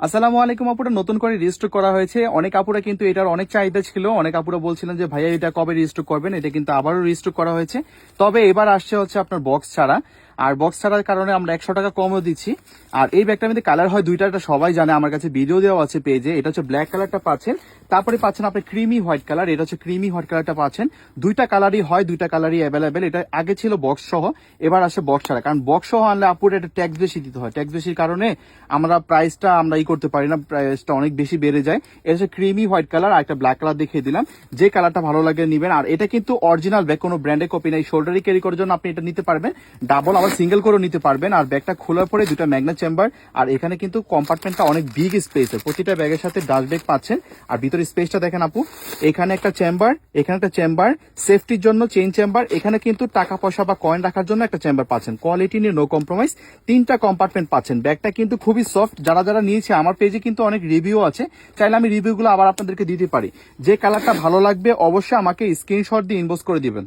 আসসালামু আলাইকুম আপুরা নতুন করে রেজিস্টার করা হয়েছে। অনেক আপুরা কিন্তু এটার অনেক চাহিদা ছিল। অনেক আপুরা বলছিলেন যে, ভাইয়া, এটা কবে রেজিস্টার করবেন? এটা কিন্তু আবারও রেজিস্টার করা হয়েছে। তবে এবার আসছে হচ্ছে আপনার বক্স ছাড়া। আর বক্স ছাড়ার কারণে আমরা একশো টাকা কমও দিচ্ছি। আর এই ব্যাগটার মধ্যে কালার হয় দুইটা, এটা সবাই জানে, আমার কাছে ভিডিও দেওয়া আছে পেজে এটা হচ্ছে ব্ল্যাক কালারটা পাচ্ছেন। তারপরে পাচ্ছেন আপনি ক্রিমি হোয়াইট কালার এটা হচ্ছে ক্রিমি হোয়াইট কালারটা পাচ্ছেন। দুইটা কালারই হয়, দুইটা কালারই অ্যাভেলেবেল এটা আগে ছিল বক্স সহ, এবার আসে বক্স ছাড়া। কারণ বক্স সহ আনলে আপুর এটা ট্যাক্স বেশি দিতে হয়। ট্যাক্স বেশির কারণে আমরা প্রাইসটা আমরা ই করতে পারি না প্রাইসটা অনেক বেশি বেড়ে যায়। এটা হচ্ছে ক্রিমি হোয়াইট কালার আর একটা ব্ল্যাক কালার দেখিয়ে দিলাম। যে কালারটা ভালো লাগে নিবেন। আর এটা কিন্তু অরিজিনাল ব্যাগ কোনো ব্র্যান্ডের কপি নাই। শোল্ডারি ক্যারি করার জন্য আপনি এটা নিতে পারবেন। ডাবল আবার সিঙ্গেল করেও নিতে পারবেন। আর ব্যাগটা খোলার পরে দুটো ম্যাগনা চেম্বার আর এখানে কিন্তু কম্পার্টমেন্টটা অনেক বিগ স্পেস প্রতিটা ব্যাগের সাথে ডাস্ট ব্যাগ পাচ্ছেন। আর ভিতরে স্পেসটা দেখেন আপু, এখানে একটা চেম্বার এখানে একটা চেম্বার সেফটির জন্য চেইন চেম্বার এখানে কিন্তু টাকা পয়সা বা কয়েন রাখার জন্য একটা চেম্বার পাচ্ছেন। কোয়ালিটি নিয়ে নো কম্প্রোমাইজ তিনটা কম্পার্টমেন্ট পাচ্ছেন। ব্যাগটা কিন্তু খুবই সফট যারা যারা নিয়েছে, আমার পেজে কিন্তু অনেক রিভিউ আছে। চাইলে আমি রিভিউগুলো আবার আপনাদেরকে দিতে পারি। যে কালারটা ভালো লাগবে, অবশ্যই আমাকে স্ক্রিনশট দিয়ে ইনবক্স করে দিবেন।